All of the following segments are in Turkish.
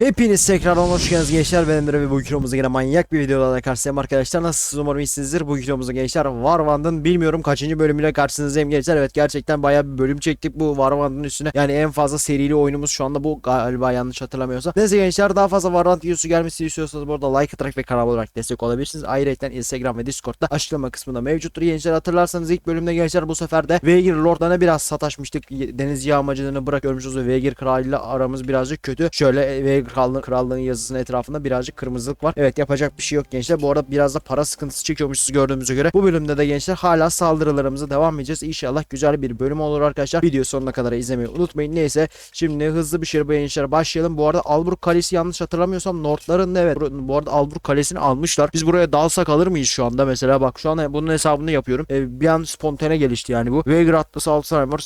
Hepiniz tekrardan hoş geldiniz gençler. Ben Emre ve bu videomuzda yine manyak bir videoda karşınızdayım arkadaşlar. Nasılsınız umarım iyisinizdir. Bu videomuzda gençler Warwand'ın bilmiyorum kaçıncı bölümüyle karşınızdayım gençler. Evet gerçekten bayağı bir bölüm çektik bu Warwand'ın üstüne. Yani en fazla serili oyunumuz şu anda bu galiba yanlış hatırlamıyorsam. Neyse gençler daha fazla Warwand videosu gelmesini istiyorsanız bu arada like atarak ve kanal olarak destek olabilirsiniz. Ayrıca Instagram ve Discord'da açıklama kısmında mevcuttur. Gençler hatırlarsanız ilk bölümde gençler bu sefer de Veygir Lord'larına biraz sataşmıştık. Deniz yağmacılığını bırak görmüşüz ve Veygir kralıyla aramız birazcık kötü. Şöyle Veygir krallığın, krallığın yazısının etrafında birazcık kırmızılık var. Evet yapacak bir şey yok gençler. Bu arada biraz da para sıkıntısı çekiyormuşuz gördüğümüze göre. Bu bölümde de gençler hala saldırılarımıza devam edeceğiz. İnşallah güzel bir bölüm olur arkadaşlar. Video sonuna kadar izlemeyi unutmayın. Neyse şimdi hızlı bir bu gençler başlayalım. Bu arada Alburg Kalesi yanlış hatırlamıyorsam Nordların evet. Bu- arada Alburg Kalesi'ni almışlar. Biz buraya dalsak alır mıyız şu anda mesela bak şu an bunun hesabını yapıyorum. Ee, bir an spontane gelişti yani bu. Veygrad'da 6 tane var.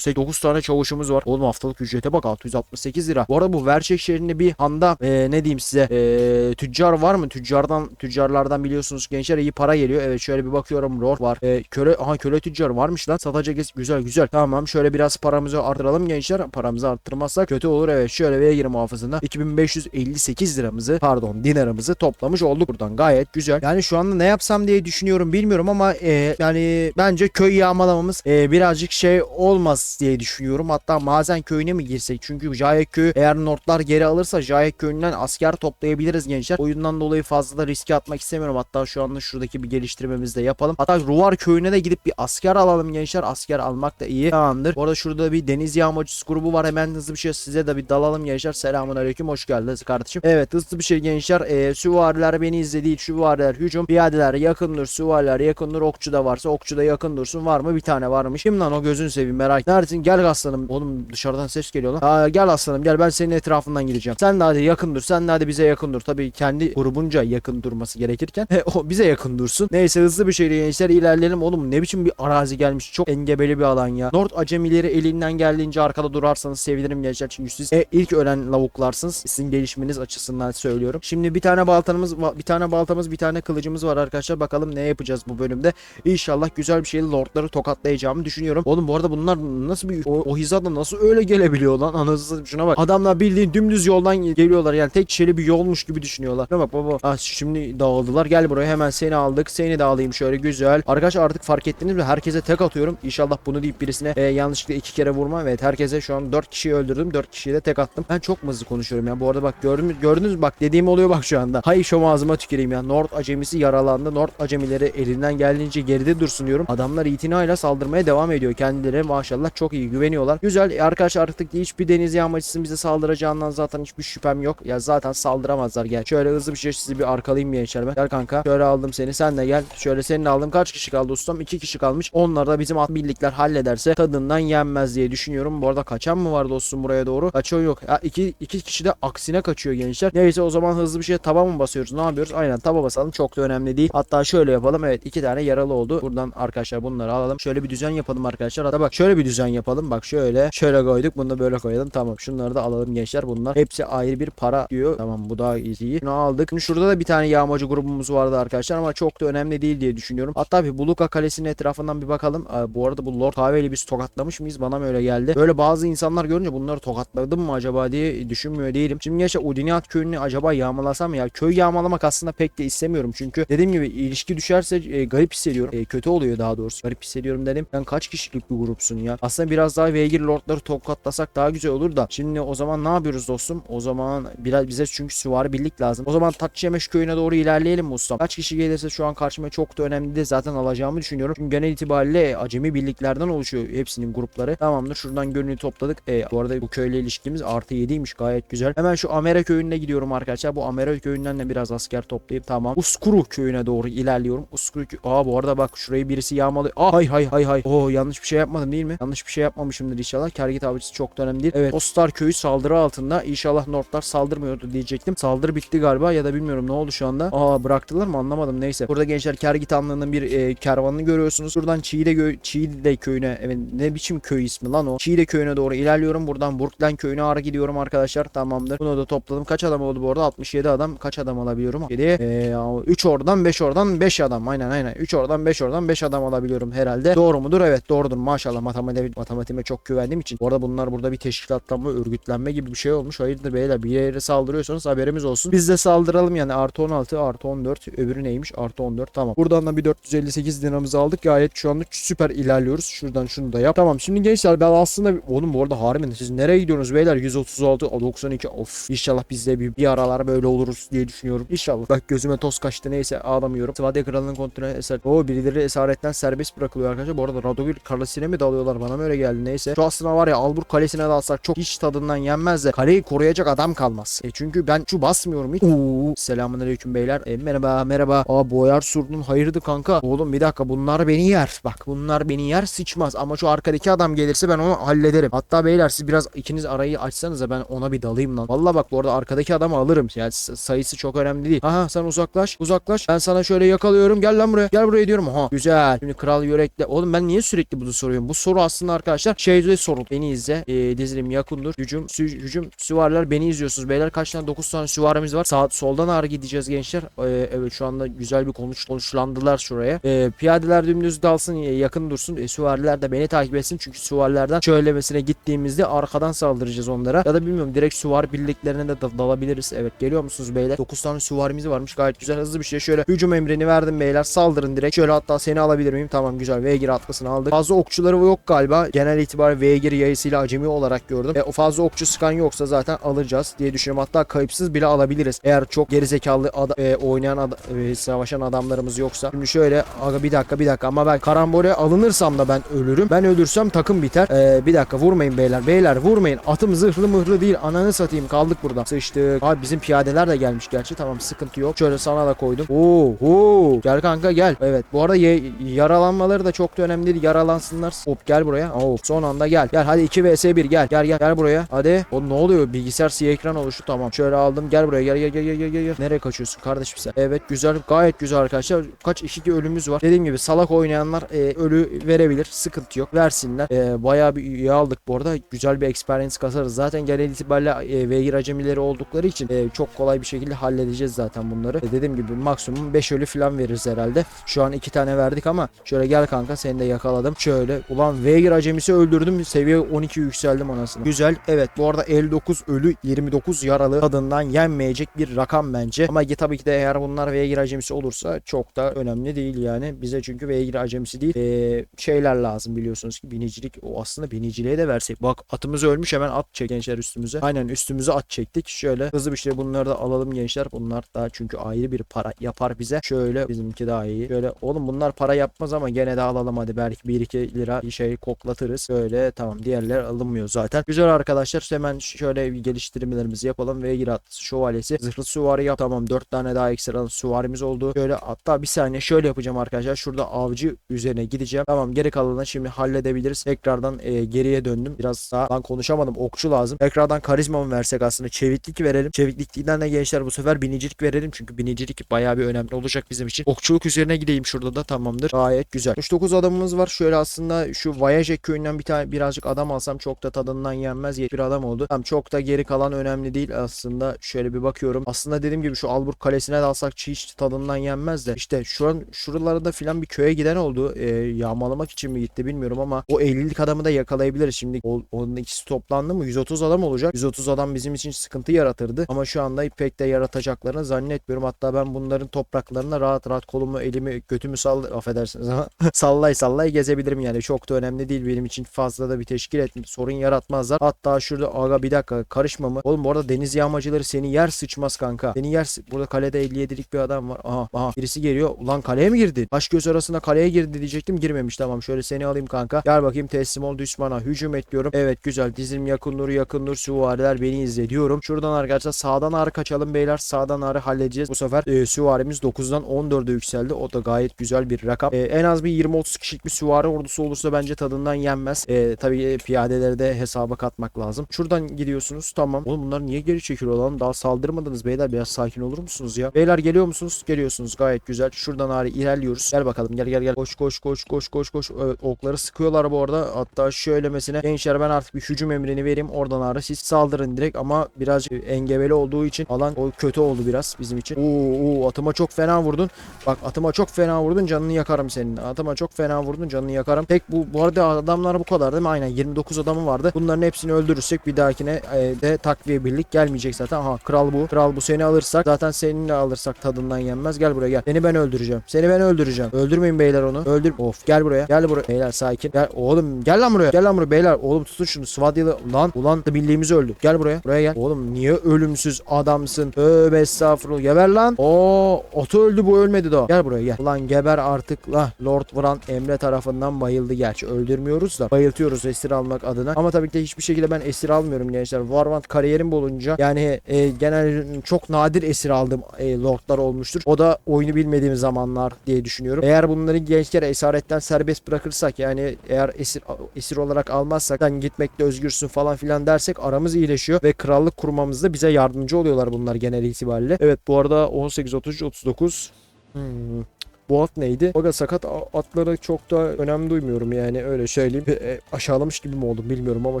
9 tane çavuşumuz var. Oğlum haftalık ücrete bak 668 lira. Bu arada bu Verçek şehrinde bir handa e, ne diyeyim size e, tüccar var mı? Tüccardan tüccarlardan biliyorsunuz gençler iyi para geliyor. Evet şöyle bir bakıyorum. Ror var. E, köle aha köle tüccar varmış lan. Satacak güzel güzel. Tamam şöyle biraz paramızı artıralım gençler. Paramızı arttırmazsak kötü olur. Evet şöyle Veygir muhafızında 2558 liramızı pardon dinarımızı toplamış olduk buradan. Gayet güzel. Yani şu anda ne yapsam diye düşünüyorum bilmiyorum ama e, yani bence köy yağmalamamız e, birazcık şey olmaz diye düşünüyorum. Hatta Mazen köyüne mi girsek? Çünkü Jayek köyü eğer Nordlar geri alırsa Jayek köyünden asker toplayabiliriz gençler. Oyundan dolayı fazla da riske atmak istemiyorum. Hatta şu anda şuradaki bir geliştirmemizi de yapalım. Hatta Ruvar köyüne de gidip bir asker alalım gençler. Asker almak da iyi. Tamamdır. Bu arada şurada bir deniz yağmacısı grubu var. Hemen hızlı bir şey size de bir dalalım gençler. Selamun aleyküm. Hoş geldiniz kardeşim. Evet hızlı bir şey gençler. Ee, süvariler beni izledi. Süvariler hücum. Piyadeler yakın dur. Süvariler yakın dur. Okçu da varsa okçu da yakın dursun. Var mı? Bir tane varmış. Kim lan o gözünü seveyim merak. Neredesin? Gel aslanım. Oğlum dışarıdan ses geliyor lan. Aa, gel aslanım gel ben senin etrafından gideceğim. Sen de hadi yakın dur. Sen de hadi bize yakın dur. Tabii kendi grubunca yakın durması gerekirken o bize yakın dursun. Neyse hızlı bir şeyle gençler ilerleyelim. Oğlum ne biçim bir arazi gelmiş. Çok engebeli bir alan ya. Nord acemileri elinden geldiğince arkada durarsanız sevinirim gençler. Çünkü siz e, ilk ölen lavuklarsınız. Sizin gelişmeniz açısından söylüyorum. Şimdi bir tane baltamız bir tane baltamız bir tane kılıcımız var arkadaşlar. Bakalım ne yapacağız bu bölümde. İnşallah güzel bir şeyle lordları tokatlayacağımı düşünüyorum. Oğlum bu arada bunlar nasıl bir o, o hizada nasıl öyle gelebiliyor lan? Anasını şuna bak. Adamlar bildiğin dümdüz yoldan geliyorlar. Yani tek kişili bir yolmuş gibi düşünüyorlar. Şuna bak baba. Ah, şimdi dağıldılar. Gel buraya hemen seni aldık. Seni de alayım şöyle güzel. Arkadaşlar artık fark ettiniz mi? Herkese tek atıyorum. İnşallah bunu deyip birisine e, yanlışlıkla iki kere vurma. Evet herkese şu an dört kişiyi öldürdüm. Dört kişiyi de tek attım. Ben çok hızlı konuşuyorum ya. Bu arada bak gördünüz, gördünüz mü? Bak dediğim oluyor bak şu anda. Hay şu ağzıma tüküreyim ya. Nord acemisi yaralandı. Nord acemileri elinden geldiğince geride dursun diyorum. Adamlar itinayla saldırmaya devam ediyor. Kendileri maşallah çok iyi güveniyorlar. Güzel. E, arkadaşlar artık hiçbir deniz yağmacısının bize saldıracağından zaten hiçbir şüphem yok. Ya zaten saldıramazlar gel. Şöyle hızlı bir şey sizi bir arkalayayım gençler ben. Gel kanka. Şöyle aldım seni. Sen de gel. Şöyle seni aldım. Kaç kişi kaldı ustam? İki kişi kalmış. Onlar da bizim at birlikler hallederse tadından yenmez diye düşünüyorum. Bu arada kaçan mı var dostum buraya doğru? Kaçıyor yok. Ya iki, iki kişi de aksine kaçıyor gençler. Neyse o zaman hızlı bir şey taba mı basıyoruz? Ne yapıyoruz? Aynen taba basalım. Çok da önemli değil. Hatta şöyle yapalım. Evet iki tane yaralı oldu. Buradan arkadaşlar bunları alalım. Şöyle bir düzen yapalım arkadaşlar. Hatta bak şöyle bir düzen yapalım. Bak şöyle. Şöyle koyduk. Bunu da böyle koyalım. Tamam. Şunları da alalım gençler. Bunlar hepsi ayrı bir para diyor. Tamam bu daha iyi. Bunu aldık. Şimdi şurada da bir tane yağmacı grubumuz vardı arkadaşlar ama çok da önemli değil diye düşünüyorum. Hatta bir Buluka Kalesi'nin etrafından bir bakalım. Aa, bu arada bu Lord Haveli biz tokatlamış mıyız? Bana mı öyle geldi? Böyle bazı insanlar görünce bunları tokatladım mı acaba diye düşünmüyor değilim. Şimdi yaşa Udinat köyünü acaba yağmalasam ya? Köy yağmalamak aslında pek de istemiyorum. Çünkü dediğim gibi ilişki düşerse e, garip hissediyorum. E, kötü oluyor daha doğrusu. Garip hissediyorum dedim. Ben kaç kişilik bir grupsun ya? Aslında biraz daha Veygir Lordları tokatlasak daha güzel olur da. Şimdi o zaman ne yapıyoruz dostum? O zaman biraz bize çünkü süvari birlik lazım. O zaman Tatçemeş köyüne doğru ilerleyelim mi ustam? Kaç kişi gelirse şu an karşıma çok da önemli değil. Zaten alacağımı düşünüyorum. Çünkü genel itibariyle acemi birliklerden oluşuyor hepsinin grupları. Tamamdır. Şuradan gönlünü topladık. E, bu arada bu köyle ilişkimiz artı 7'ymiş. Gayet güzel. Hemen şu Amera köyüne gidiyorum arkadaşlar. Bu Amera köyünden de biraz asker toplayıp tamam. Uskuru köyüne doğru ilerliyorum. Uskuru kö- Aa bu arada bak şurayı birisi yağmalıyor. Aa hay hay hay hay. Oo yanlış bir şey yapmadım değil mi? Yanlış bir şey yapmamışımdır inşallah. Kergit avcısı çok da önemli değil. Evet. Ostar köyü saldırı altında. İnşallah Nordlar saldırmıyordu diyecektim. Saldırı bitti galiba ya da bilmiyorum ne oldu şu anda. Aa bıraktılar mı anlamadım neyse. Burada gençler Kergit Hanlığı'nın bir e, kervanını görüyorsunuz. Buradan Çiğde, gö- Çiğde köyüne evet ne biçim köy ismi lan o. Çiğde köyüne doğru ilerliyorum. Buradan Burklen köyüne ara gidiyorum arkadaşlar. Tamamdır. Bunu da topladım. Kaç adam oldu bu arada? 67 adam. Kaç adam alabiliyorum? 7 e, 3 oradan 5 oradan 5 adam. Aynen aynen. 3 oradan 5 oradan 5 adam alabiliyorum herhalde. Doğru mudur? Evet doğrudur. Maşallah matematik matematiğime çok güvendiğim için. Bu arada bunlar burada bir teşkilatlanma, örgütlenme gibi bir şey olmuş. Hayırdır beyler beyler. Bir yere saldırıyorsanız haberimiz olsun. Biz de saldıralım yani artı 16 artı 14 öbürü neymiş artı 14 tamam. Buradan da bir 458 dinamızı aldık. Gayet şu anda süper ilerliyoruz. Şuradan şunu da yap. Tamam şimdi gençler ben aslında oğlum bu arada harbiden siz nereye gidiyorsunuz beyler? 136 o 92 of inşallah biz de bir, bir aralar böyle oluruz diye düşünüyorum. İnşallah. Bak gözüme toz kaçtı neyse ağlamıyorum. Svadya kralının kontrolü eser. O birileri esaretten serbest bırakılıyor arkadaşlar. Bu arada Radogül kalesine mi dalıyorlar bana mı öyle geldi neyse. Şu aslında var ya Albur kalesine dalsak çok hiç tadından yenmez de kaleyi koruyacak kalmaz. E çünkü ben şu basmıyorum hiç. Oo. Selamünaleyküm beyler. E, merhaba merhaba. Aa boyar surdun hayırdır kanka. Oğlum bir dakika bunlar beni yer. Bak bunlar beni yer sıçmaz ama şu arkadaki adam gelirse ben onu hallederim. Hatta beyler siz biraz ikiniz arayı açsanız da ben ona bir dalayım lan. Valla bak bu arada arkadaki adamı alırım. Yani sayısı çok önemli değil. Aha sen uzaklaş uzaklaş. Ben sana şöyle yakalıyorum. Gel lan buraya. Gel buraya diyorum. Aha güzel. Şimdi kral yürekle. Oğlum ben niye sürekli bunu soruyorum? Bu soru aslında arkadaşlar şeyde sorun. Beni izle. E, dizilim yakındır. Hücum, sü- hücum süvariler beni izliyorsunuz beyler. Kaç tane? 9 tane süvarimiz var. Sağ, soldan ağrı gideceğiz gençler. E, evet şu anda güzel bir konuş konuşlandılar şuraya. E, piyadeler dümdüz dalsın e, yakın dursun. E, süvariler de beni takip etsin. Çünkü süvarilerden şöylemesine gittiğimizde arkadan saldıracağız onlara. Ya da bilmiyorum direkt süvari birliklerine de da- dalabiliriz. Evet geliyor musunuz beyler? 9 tane süvarimiz varmış. Gayet güzel hızlı bir şey. Şöyle hücum emrini verdim beyler. Saldırın direkt. Şöyle hatta seni alabilir miyim? Tamam güzel. V-gir atlasını aldık. Fazla okçuları yok galiba. Genel itibariyle V-gir yayısıyla acemi olarak gördüm. E, o fazla okçu sıkan yoksa zaten alacağız diye düşünüyorum. Hatta kayıpsız bile alabiliriz. Eğer çok gerizekalı e, oynayan ada- e, savaşan adamlarımız yoksa. Şimdi şöyle aga bir dakika bir dakika ama ben karambole alınırsam da ben ölürüm. Ben ölürsem takım biter. E, bir dakika vurmayın beyler. Beyler vurmayın. Atım zırhlı mıhlı değil. Ananı satayım kaldık burada. Sıçtık. Abi bizim piyadeler de gelmiş gerçi. Tamam sıkıntı yok. Şöyle sana da koydum. Oo, oo. Gel kanka gel. Evet bu arada yaralanmaları da çok da önemli değil. Yaralansınlar. Hop gel buraya. Oo, son anda gel. Gel hadi 2 vs 1 gel. Gel gel gel buraya. Hadi. O ne oluyor? Bilgisayar ekran oluştu. Tamam. Şöyle aldım. Gel buraya. Gel gel gel gel gel. Nereye kaçıyorsun kardeşim sen? Evet güzel. Gayet güzel arkadaşlar. Kaç iki ölümümüz var. Dediğim gibi salak oynayanlar e, ölü verebilir. Sıkıntı yok. Versinler. E, bayağı bir üye aldık bu arada. Güzel bir experience kasarız. Zaten genel itibariyle e, Veir acemileri oldukları için e, çok kolay bir şekilde halledeceğiz zaten bunları. E, dediğim gibi maksimum 5 ölü falan veririz herhalde. Şu an 2 tane verdik ama şöyle gel kanka seni de yakaladım. Şöyle ulan Veir acemisi öldürdüm. Seviye 12 yükseldim anasını. Güzel. Evet bu arada 59 ölü 29 yaralı tadından yenmeyecek bir rakam bence. Ama tabii ki de eğer bunlar Veir acemisi olursa çok da önemli değil yani. Bize çünkü Veir acemisi değil e, şeyler lazım biliyorsunuz ki binicilik o aslında biniciliğe de versek. Bak atımız ölmüş hemen at çek gençler üstümüze. Aynen üstümüze at çektik. Şöyle hızlı bir şey bunları da alalım gençler. Bunlar daha çünkü ayrı bir para yapar bize. Şöyle bizimki daha iyi. Şöyle oğlum bunlar para yapmaz ama gene de alalım hadi belki 1-2 lira bir şey koklatırız. Böyle tamam diğerler alınmıyor zaten. Güzel arkadaşlar hemen şöyle bir geliştirmelerimizi yapalım ve girat şövalyesi zırhlı süvari yap. Tamam 4 tane daha ekstra süvarimiz oldu. Şöyle hatta bir saniye şöyle yapacağım arkadaşlar. Şurada avcı üzerine gideceğim. Tamam geri kalanını şimdi halledebiliriz. Tekrardan e, geriye döndüm. Biraz daha lan konuşamadım. Okçu lazım. Tekrardan karizma mı versek aslında? Çeviklik verelim. Çeviklikten de gençler bu sefer binicilik verelim. Çünkü binicilik bayağı bir önemli olacak bizim için. Okçuluk üzerine gideyim şurada da tamamdır. Gayet güzel. 39 adamımız var. Şöyle aslında şu Voyage köyünden bir tane birazcık adam alsam çok da tadından yenmez bir adam oldu. Tamam çok da geri kalan önemli değil aslında. Şöyle bir bakıyorum. Aslında dediğim gibi şu Alburg Kalesi'ne de alsak hiç tadından yenmez de. İşte şu an şuralarda filan bir köye giden oldu. Ee, yağmalamak için mi gitti bilmiyorum ama o 50'lik adamı da yakalayabiliriz. Şimdi onun ikisi toplandı mı 130 adam olacak. 130 adam bizim için sıkıntı yaratırdı. Ama şu anda pek de yaratacaklarını zannetmiyorum. Hatta ben bunların topraklarına rahat rahat kolumu, elimi, götümü sall affedersiniz ama sallay sallay gezebilirim yani. Çok da önemli değil benim için. Fazla da bir teşkil et sorun yaratmazlar. Hatta şurada aga bir dakika karışma mı? Oğlum bu arada deniz yağmacıları seni yer sıçmaz kanka. Seni yer burada kalede 57'lik bir adam var. Aha aha birisi geliyor. Ulan kaleye mi girdi? Baş göz arasında kaleye girdi diyecektim. Girmemiş tamam. Şöyle seni alayım kanka. Gel bakayım teslim ol düşmana. Hücum et diyorum. Evet güzel. Dizim yakın nur yakın nur süvariler beni izle diyorum. Şuradan arkadaşlar sağdan ağrı kaçalım beyler. Sağdan ağrı halledeceğiz. Bu sefer e, süvarimiz 9'dan 14'e yükseldi. O da gayet güzel bir rakam. E, en az bir 20-30 kişilik bir süvari ordusu olursa bence tadından yenmez. E, tabii e, piyadeleri de hesaba katmak lazım. Şuradan gidiyorsunuz. Tamam. Oğlum bunlar niye geri çekiyor lan? Daha saldırmadınız beyler. Biraz sakin olur musunuz ya? Beyler geliyor musunuz? Geliyorsunuz. Gayet güzel. Şuradan ağrı ilerliyoruz. Gel bakalım. Gel gel gel. Koş koş koş koş koş koş. Evet, okları sıkıyorlar bu arada. Hatta şöylemesine gençler ben artık bir hücum emrini vereyim. Oradan ağrı siz saldırın direkt ama birazcık engebeli olduğu için alan o kötü oldu biraz bizim için. Oo, oo atıma çok fena vurdun. Bak atıma çok fena vurdun canını yakarım senin. Atıma çok fena vurdun canını yakarım. Tek bu bu arada adamlar bu kadar değil mi? Aynen 29 adamı vardı. Bunların hepsini öldürürsek bir dahakine e, de takviye birlik gelmeyecek zaten. Aha kral bu. Kral bu seni alırsak zaten seninle alırsak tadından yenmez. Gel buraya gel. Seni ben öldüreceğim. Seni ben öldüreceğim. Öldürmeyin beyler onu. Öldür. Of gel buraya. Gel buraya. Beyler sakin. Gel oğlum gel lan buraya. Gel lan buraya beyler. Oğlum tutun şunu. Svadyalı lan. Ulan da bildiğimizi öldü. Gel buraya. Buraya gel. Oğlum niye ölümsüz adamsın? Tövbe estağfurullah. Geber lan. Oo, otu öldü bu ölmedi daha. Gel buraya gel. Ulan geber artık la. Lord Vuran Emre tarafından bayıldı gerçi. Öldürmüyoruz da bayıltıyoruz esir almak adına. Ama tabii ki de hiçbir şekilde ben esir almıyorum gençler. Warvant kariyerim bolunca yani e, genel çok nadir esir aldığım e, lordlar olmuştur. O da oyunu bilmediğim zamanlar diye düşünüyorum. Eğer bunları gençler esaretten serbest bırakırsak yani eğer esir esir olarak almazsak sen gitmekte özgürsün falan filan dersek aramız iyileşiyor ve krallık kurmamızda bize yardımcı oluyorlar bunlar genel itibariyle. Evet bu arada 18 30 39 Hmm. Bu at neydi? Fakat sakat atlara çok da önem duymuyorum yani öyle söyleyeyim. E, aşağılamış gibi mi oldum bilmiyorum ama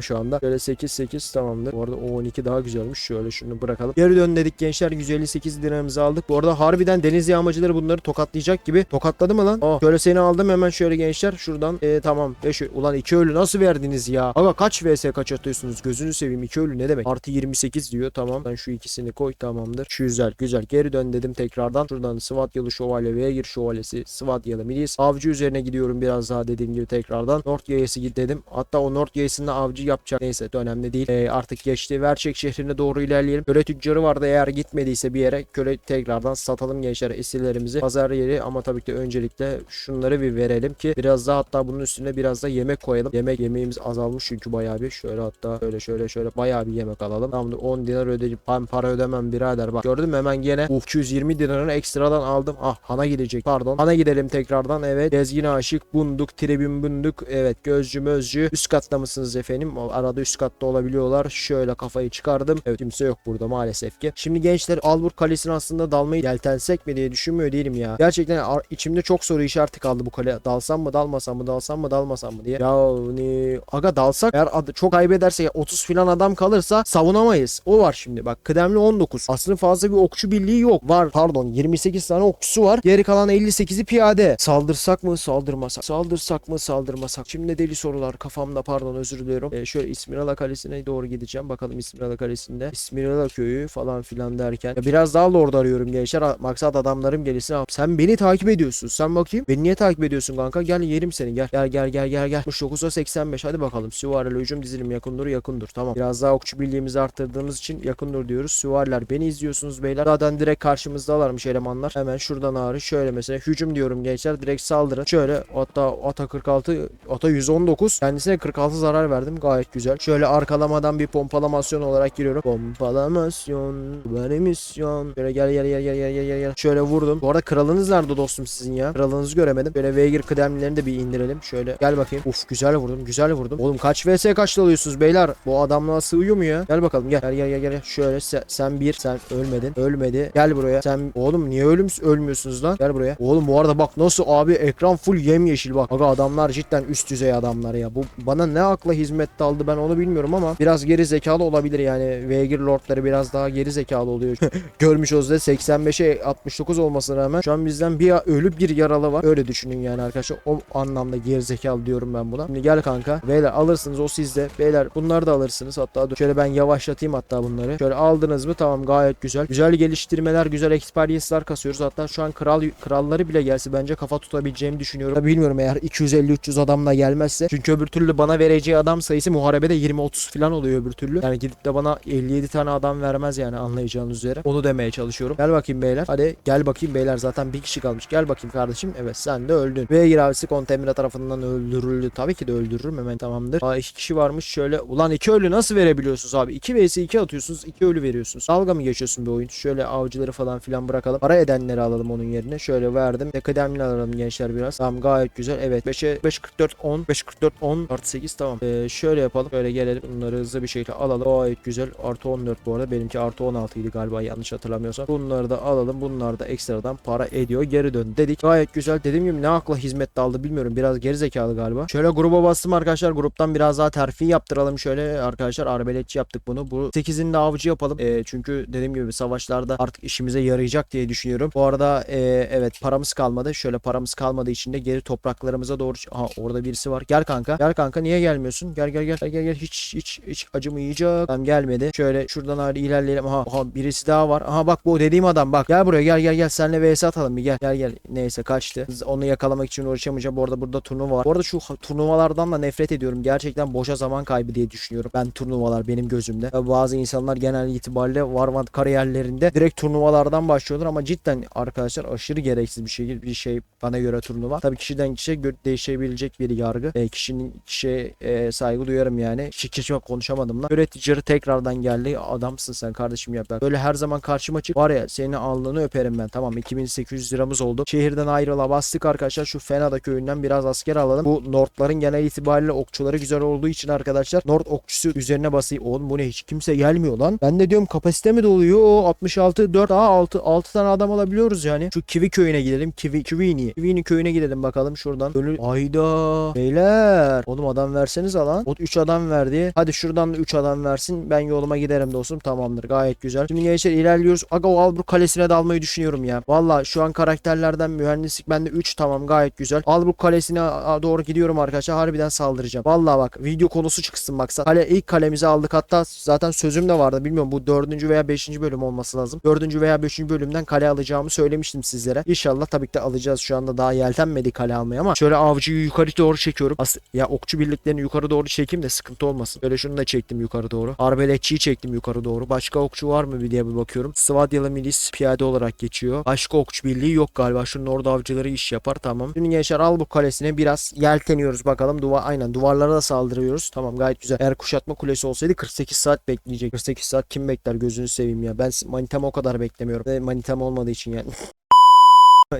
şu anda. Şöyle 8-8 tamamdır. Bu arada o 12 daha güzelmiş. Şöyle şunu bırakalım. Geri dön dedik gençler. 158 liramızı aldık. Bu arada harbiden deniz yağmacıları bunları tokatlayacak gibi. Tokatladı mı lan? Aa, şöyle seni aldım hemen şöyle gençler. Şuradan e, tamam. 5 Ulan 2 ölü nasıl verdiniz ya? Aga kaç vs kaç atıyorsunuz? Gözünü seveyim 2 ölü ne demek? Artı 28 diyor. Tamam. Ben şu ikisini koy tamamdır. Şu güzel güzel. Geri dön dedim tekrardan. Şuradan Svatyalı şövalye ve gir şövalyesi Svatyalı milis. Avcı üzerine gidiyorum biraz daha dediğim gibi tekrardan. North Yayası git dedim. Hatta o North Yayası'nda avcı yapacak. Neyse önemli değil. Ee, artık geçti. Verçek şehrine doğru ilerleyelim. Köle tüccarı vardı eğer gitmediyse bir yere köle tekrardan satalım gençler esirlerimizi. Pazar yeri ama tabii ki öncelikle şunları bir verelim ki biraz daha hatta bunun üstüne biraz da yemek koyalım. Yemek yemeğimiz azalmış çünkü bayağı bir. Şöyle hatta şöyle şöyle şöyle bayağı bir yemek alalım. Tamamdır 10 dinar ödeyip ben para ödemem birader bak. Gördün mü hemen gene uf 220 dinarını ekstradan aldım. Ah hana gidecek pardon. Hana gidelim tekrardan evet. Gezgin aşık bunduk tribün bunduk. Evet gözcü mözcü. Üst katta mısınız efendim? O Arada üst katta olabiliyorlar. Şöyle kafayı çıkardım. Evet kimse yok burada maalesef ki. Şimdi gençler Albur Kalesi'ne aslında dalmayı yeltensek mi diye düşünmüyor değilim ya. Gerçekten içimde çok soru işareti kaldı bu kale. Dalsam mı dalmasam mı dalsam mı dalmasam mı diye. Ya ne aga dalsak eğer çok kaybedersek 30 filan adam kalırsa savunamayız. O var şimdi bak kıdemli 19. Aslında fazla bir okçu birliği yok. Var pardon 28 tane okçusu var. Geri kalan 58'i piyade. Saldırsak mı saldırmasak? Saldırsak mı saldırmasak? Şimdi deli sorular kafamda pardon özür diliyorum. Ee, şöyle İsmirala Kalesi'ne doğru gideceğim. Bakalım İsmirala Kalesi'nde. İsmirala köyü falan filan derken. Ya biraz daha lord arıyorum gençler. Maksat adamlarım gelirsin. Sen beni takip ediyorsun. Sen bakayım. Beni niye takip ediyorsun kanka? Gel yerim seni. Gel gel gel gel gel gel. 69'a 85. Hadi bakalım. Süvariyle hücum dizilim yakın dur yakın dur. Tamam. Biraz daha okçu birliğimizi arttırdığımız için yakın dur diyoruz. Süvariler beni izliyorsunuz beyler. Zaten direkt karşımızdalarmış elemanlar. Hemen şuradan ağrı şöyle mesela hücum diyorum gençler. Direkt saldırın. Şöyle hatta ata 46 ata 119. Kendisine 46 zarar verdim. Gayet güzel. Şöyle arkalamadan bir pompalamasyon olarak giriyorum. Pompalamasyon. Benim misyon. Şöyle gel gel gel gel gel gel gel. Şöyle vurdum. Bu arada kralınız nerede dostum sizin ya? Kralınızı göremedim. Böyle Veygir kıdemlilerini de bir indirelim. Şöyle gel bakayım. Uf güzel vurdum. Güzel vurdum. Oğlum kaç vs kaçta alıyorsunuz beyler? Bu adamla sığıyor mu ya? Gel bakalım gel. Gel gel gel gel. Şöyle sen, sen bir. Sen ölmedin. Ölmedi. Gel buraya. Sen oğlum niye ölüm ölmüyorsunuz lan? Gel buraya. Oğlum bu arada bak nasıl abi ekran full yemyeşil bak. Aga adamlar cidden üst düzey adamlar ya. Bu bana ne akla hizmet aldı ben onu bilmiyorum ama biraz geri zekalı olabilir yani. Veygir lordları biraz daha geri zekalı oluyor. Görmüş yüzden 85'e 69 olmasına rağmen şu an bizden bir ölüp bir yaralı var. Öyle düşünün yani arkadaşlar. O anlamda geri zekalı diyorum ben buna. Şimdi gel kanka. Beyler alırsınız o sizde. Beyler bunları da alırsınız. Hatta şöyle ben yavaşlatayım hatta bunları. Şöyle aldınız mı tamam gayet güzel. Güzel geliştirmeler, güzel experience'lar kasıyoruz. Hatta şu an kral kralları bile gelse bence kafa tutabileceğimi düşünüyorum. Bilmiyorum eğer 250-300 adamla gelmezse. Çünkü öbür türlü bana vereceği adam sayısı muharebede 20-30 falan oluyor öbür türlü. Yani gidip de bana 57 tane adam vermez yani anlayacağınız üzere. Onu demeye çalışıyorum. Gel bakayım beyler. Hadi gel bakayım beyler zaten bir kişi kalmış. Gel bakayım kardeşim. Evet sen de öldün. Ve giravisi Kontemira tarafından öldürüldü. Tabii ki de öldürürüm hemen tamamdır. Aa iki kişi varmış şöyle. Ulan iki ölü nasıl verebiliyorsunuz abi? 2 vs 2 atıyorsunuz. 2 ölü veriyorsunuz. Dalga mı geçiyorsun bir oyun? Şöyle avcıları falan filan bırakalım. Para edenleri alalım onun yerine. Şöyle verdim. Ve kıdemli alalım gençler biraz. Tamam gayet güzel. Evet 5'e 5 44 10 5 44 10 artı 8 tamam. Ee, şöyle yapalım. Şöyle gelelim. Bunları hızlı bir şekilde alalım. Gayet güzel. Artı 14 bu arada. Benimki artı 16 idi galiba yanlış hatırlamıyorsam. Bunları da alalım. Bunlar da ekstradan para ediyor. Geri dön dedik. Gayet güzel. Dediğim gibi ne akla hizmet aldı bilmiyorum. Biraz geri zekalı galiba. Şöyle gruba bastım arkadaşlar. Gruptan biraz daha terfi yaptıralım. Şöyle arkadaşlar arbeletçi yaptık bunu. Bu 8'in de avcı yapalım. Ee, çünkü dediğim gibi savaşlarda artık işimize yarayacak diye düşünüyorum. Bu arada ee, evet para paramız kalmadı. Şöyle paramız kalmadığı için de geri topraklarımıza doğru Aha orada birisi var. Gel kanka. Gel kanka niye gelmiyorsun? Gel gel gel gel gel, hiç hiç hiç acımayacak. Tamam gelmedi. Şöyle şuradan hadi ilerleyelim. Aha, aha birisi daha var. Aha bak bu dediğim adam bak. Gel buraya gel gel gel. Seninle vs atalım bir gel. Gel gel. Neyse kaçtı. Biz Onu yakalamak için uğraşamayacağım. Bu arada burada turnuva var. Bu arada şu turnuvalardan da nefret ediyorum. Gerçekten boşa zaman kaybı diye düşünüyorum. Ben turnuvalar benim gözümde. Bazı insanlar genel itibariyle Warwant kariyerlerinde direkt turnuvalardan başlıyorlar ama cidden arkadaşlar aşırı gereksiz bir şey bir şey bana göre turnuva. Tabii kişiden kişiye değişebilecek bir yargı. E, kişinin kişiye e, saygı duyarım yani. Kişi kişi konuşamadım lan. Üretici tekrardan geldi. Adamsın sen kardeşim ya. Ben Böyle her zaman karşıma çık. Var ya senin alnını öperim ben. Tamam 2800 liramız oldu. Şehirden ayrıla bastık arkadaşlar. Şu Fenada köyünden biraz asker alalım. Bu Nordların genel itibariyle okçuları güzel olduğu için arkadaşlar Nord okçusu üzerine basayım. Oğlum bu ne hiç kimse gelmiyor lan. Ben de diyorum kapasite mi doluyor? O 66 4 a 6 6 tane adam alabiliyoruz yani. Şu Kivi köyüne gidelim. Kivi Kivini. Kivini köyüne gidelim bakalım şuradan. Gönül Ayda. Beyler. Oğlum adam verseniz alan. O 3 adam verdi. Hadi şuradan da 3 adam versin. Ben yoluma giderim dostum. Tamamdır. Gayet güzel. Şimdi gençler ilerliyoruz. Aga o Albur Kalesi'ne dalmayı düşünüyorum ya. Valla şu an karakterlerden mühendislik bende 3 tamam gayet güzel. Albur Kalesi'ne doğru gidiyorum arkadaşlar. Harbiden saldıracağım. Valla bak video konusu çıksın maksat. Kale ilk kalemizi aldık. Hatta zaten sözüm de vardı. Bilmiyorum bu 4. veya 5. bölüm olması lazım. 4. veya 5. bölümden kale alacağımı söylemiştim sizlere. İnşallah tabii ki de alacağız. Şu anda daha yeltenmedi kale almaya ama şöyle avcıyı yukarı doğru çekiyorum. As ya okçu birliklerini yukarı doğru çekeyim de sıkıntı olmasın. Böyle şunu da çektim yukarı doğru. Arbeletçiyi çektim yukarı doğru. Başka okçu var mı diye bir bakıyorum. Svadyalı milis piyade olarak geçiyor. Başka okçu birliği yok galiba. Şunun orada avcıları iş yapar tamam. Şimdi gençler al bu kalesine biraz yelteniyoruz bakalım. Duvar aynen duvarlara da saldırıyoruz. Tamam gayet güzel. Eğer kuşatma kulesi olsaydı 48 saat bekleyecek. 48 saat kim bekler gözünü seveyim ya. Ben manitamı o kadar beklemiyorum. Ve manitam olmadığı için yani.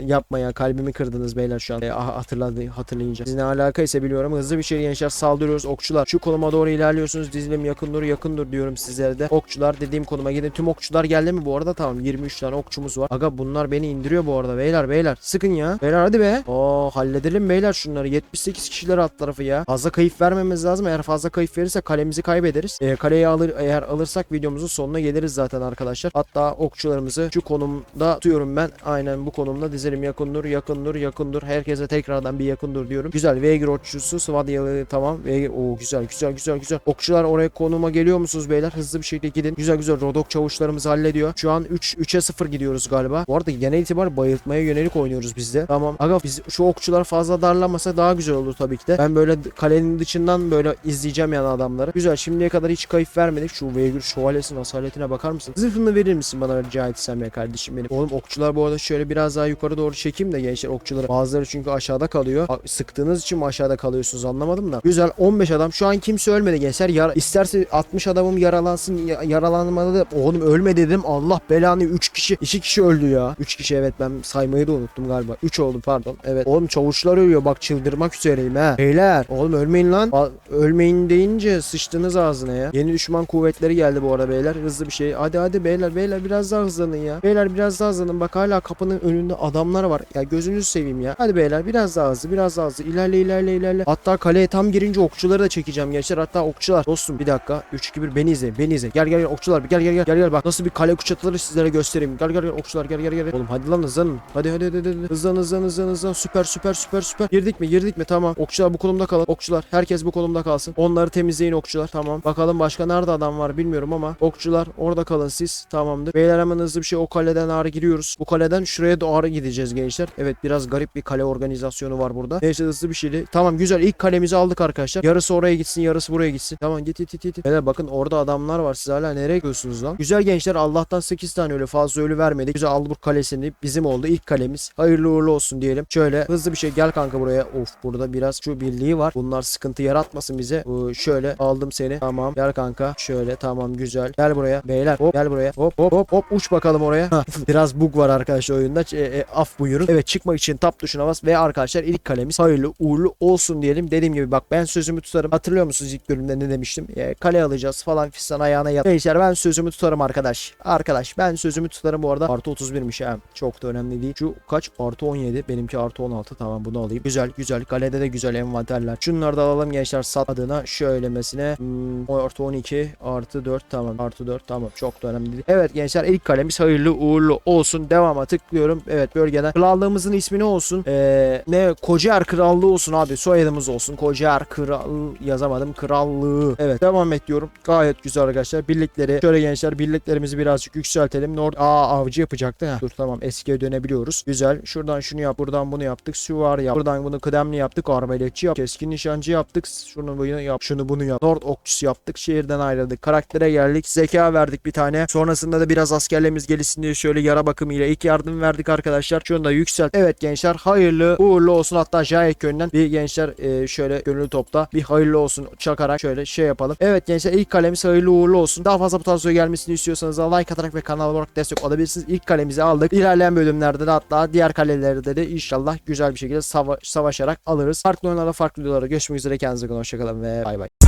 Yapma ya kalbimi kırdınız beyler şu an. E, ah, hatırladı, hatırlayınca. Siz ne alakaysa biliyorum. Hızlı bir şey gençler saldırıyoruz. Okçular şu konuma doğru ilerliyorsunuz. Dizilim yakın dur yakın dur diyorum sizlere de. Okçular dediğim konuma gidin. Tüm okçular geldi mi bu arada? Tamam 23 tane okçumuz var. Aga bunlar beni indiriyor bu arada beyler beyler. Sıkın ya. Beyler hadi be. Oo halledelim beyler şunları. 78 kişiler alt tarafı ya. Fazla kayıp vermemiz lazım. Eğer fazla kayıp verirse kalemizi kaybederiz. E, kaleyi alır eğer alırsak videomuzun sonuna geliriz zaten arkadaşlar. Hatta okçularımızı şu konumda tutuyorum ben. Aynen bu konumda dizelim yakın dur yakın. Herkese tekrardan bir yakın dur diyorum. Güzel. Vegir okçusu Svadyalı tamam. Vegir o güzel güzel güzel güzel. Okçular oraya konuma geliyor musunuz beyler? Hızlı bir şekilde gidin. Güzel güzel Rodok çavuşlarımız hallediyor. Şu an 3 3'e 0 gidiyoruz galiba. Bu arada genel itibar bayıltmaya yönelik oynuyoruz biz de. Tamam. Aga biz şu okçular fazla darlamasa daha güzel olur tabii ki de. Ben böyle kalenin dışından böyle izleyeceğim yani adamları. Güzel. Şimdiye kadar hiç kayıp vermedik. Şu Vegir şövalyesinin asaletine bakar mısın? Zırhını verir misin bana rica etsem ya kardeşim benim. Oğlum okçular bu arada şöyle biraz daha yukarı doğru çekeyim de gençler okçuları. Bazıları çünkü aşağıda kalıyor. Sıktığınız için mi aşağıda kalıyorsunuz anlamadım da. Güzel 15 adam. Şu an kimse ölmedi gençler. Yara, isterse 60 adamım yaralansın. Ya, yaralanmadı da oğlum ölme dedim. Allah belanı 3 kişi. 2 kişi öldü ya. 3 kişi evet ben saymayı da unuttum galiba. 3 oldu pardon. Evet. Oğlum çavuşlar ölüyor. Bak çıldırmak üzereyim ha. Beyler. Oğlum ölmeyin lan. Aa, Ölmeyin deyince sıçtınız ağzına ya. Yeni düşman kuvvetleri geldi bu arada beyler. Hızlı bir şey. Hadi hadi beyler beyler biraz daha hızlanın ya. Beyler biraz daha hızlanın. Bak hala kapının önünde adamlar var. Ya gözünüzü seveyim ya. Hadi beyler biraz daha hızlı biraz daha hızlı. İlerle ilerle ilerle. Hatta kaleye tam girince okçuları da çekeceğim gençler. Hatta okçular. Dostum bir dakika. 3 2 1 beni izle. Beni izle. Gel gel gel okçular. Gel gel gel. Gel gel bak nasıl bir kale kuşatılır sizlere göstereyim. Gel gel gel okçular gel gel gel. Oğlum hadi lan hızlanın. Hadi hadi hadi hadi. Hızlan hızlan hızlan hızlan. Süper süper süper süper. Girdik mi? Girdik mi? Tamam. Okçular bu konumda kalın. Okçular herkes bu konumda kalsın. Onları temizleyin okçular. Tamam. Bakalım başka nerede adam var bilmiyorum ama okçular orada kalın siz. Tamamdır. Beyler hemen hızlı bir şey o kaleden ağrı giriyoruz. Bu kaleden şuraya doğru gideceğiz gençler. Evet biraz garip bir kale organizasyonu var burada. Neyse hızlı bir şeydi. Tamam güzel ilk kalemizi aldık arkadaşlar. Yarısı oraya gitsin yarısı buraya gitsin. Tamam git git git git. Beyler bakın orada adamlar var. Siz hala nereye gidiyorsunuz lan? Güzel gençler Allah'tan 8 tane ölü fazla ölü vermedik. Güzel Alburg Kalesi'ni bizim oldu. ilk kalemiz. Hayırlı uğurlu olsun diyelim. Şöyle hızlı bir şey gel kanka buraya. Of burada biraz şu birliği var. Bunlar sıkıntı yaratmasın bize. Ee, şöyle aldım seni. Tamam. Gel kanka. Şöyle tamam güzel. Gel buraya. Beyler hop gel buraya. Hop hop hop hop uç bakalım oraya. Biraz bug var arkadaşlar oyunda. E, e, af buyurun. Evet çıkmak için tap tuşuna bas ve arkadaşlar ilk kalemiz hayırlı uğurlu olsun diyelim. Dediğim gibi bak ben sözümü tutarım. Hatırlıyor musunuz ilk bölümde ne demiştim? E, kale alacağız falan fistan ayağına yat. Gençler ben sözümü tutarım arkadaş. Arkadaş ben sözümü tutarım bu arada. Artı 31'miş ha. Çok da önemli değil. Şu kaç? Artı 17. Benimki artı 16. Tamam bunu alayım. Güzel güzel. Kalede de güzel envanterler. Şunları da alalım gençler sat adına. Şöylemesine. Hmm, artı 12. Artı 4. Tamam. Artı 4. Tamam. Çok da önemli değil. Evet gençler ilk kalemiz hayırlı uğurlu olsun. Devama tıklıyorum. Evet böyle bölgeden. Krallığımızın ismi ne olsun? Ee, ne Kocaer Krallığı olsun abi. Soyadımız olsun. Kocaer Kral yazamadım. Krallığı. Evet devam ediyorum. Gayet güzel arkadaşlar. Birlikleri şöyle gençler birliklerimizi birazcık yükseltelim. Nord Aa avcı yapacaktı. Heh, dur tamam eskiye dönebiliyoruz. Güzel. Şuradan şunu yap. Buradan bunu yaptık. Süvar yap. Buradan bunu kıdemli yaptık. Arbaletçi yap. Keskin nişancı yaptık. Şunu bunu yap. Şunu bunu yap. Nord okçusu yaptık. Şehirden ayrıldık. Karaktere geldik. Zeka verdik bir tane. Sonrasında da biraz askerlerimiz gelişsin diye şöyle yara bakımıyla ilk yardım verdik arkadaşlar. Şunu da yükselt. Evet gençler hayırlı uğurlu olsun. Hatta Jayek köyünden bir gençler e, şöyle gönüllü topta bir hayırlı olsun çakarak şöyle şey yapalım. Evet gençler ilk kalemiz hayırlı uğurlu olsun. Daha fazla bu tarz video gelmesini istiyorsanız da like atarak ve kanal olarak destek olabilirsiniz. İlk kalemizi aldık. İlerleyen bölümlerde de hatta diğer kalelerde de inşallah güzel bir şekilde sava- savaşarak alırız. Farklı oyunlarda farklı videolarda görüşmek üzere. Kendinize. Hoşçakalın ve bay bay.